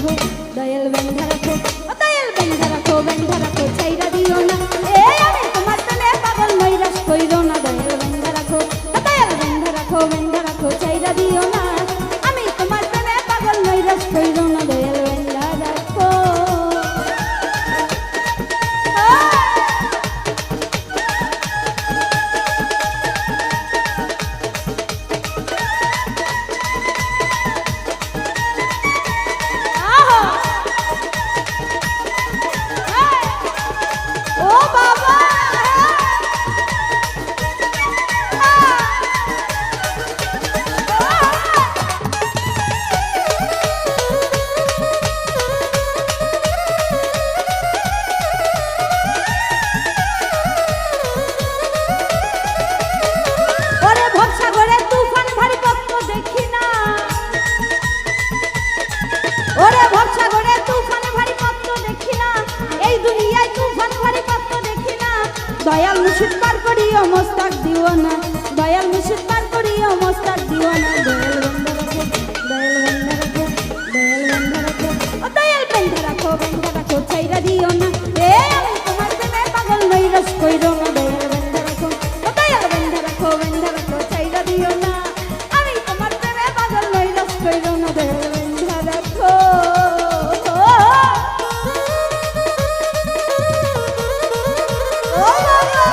হোক দয়াল দয়াল মুশিদ পার করি মস্তাক দিও না দয়াল মুশিদ পার করি মস্তাক দিও না দয়াল ও বাবা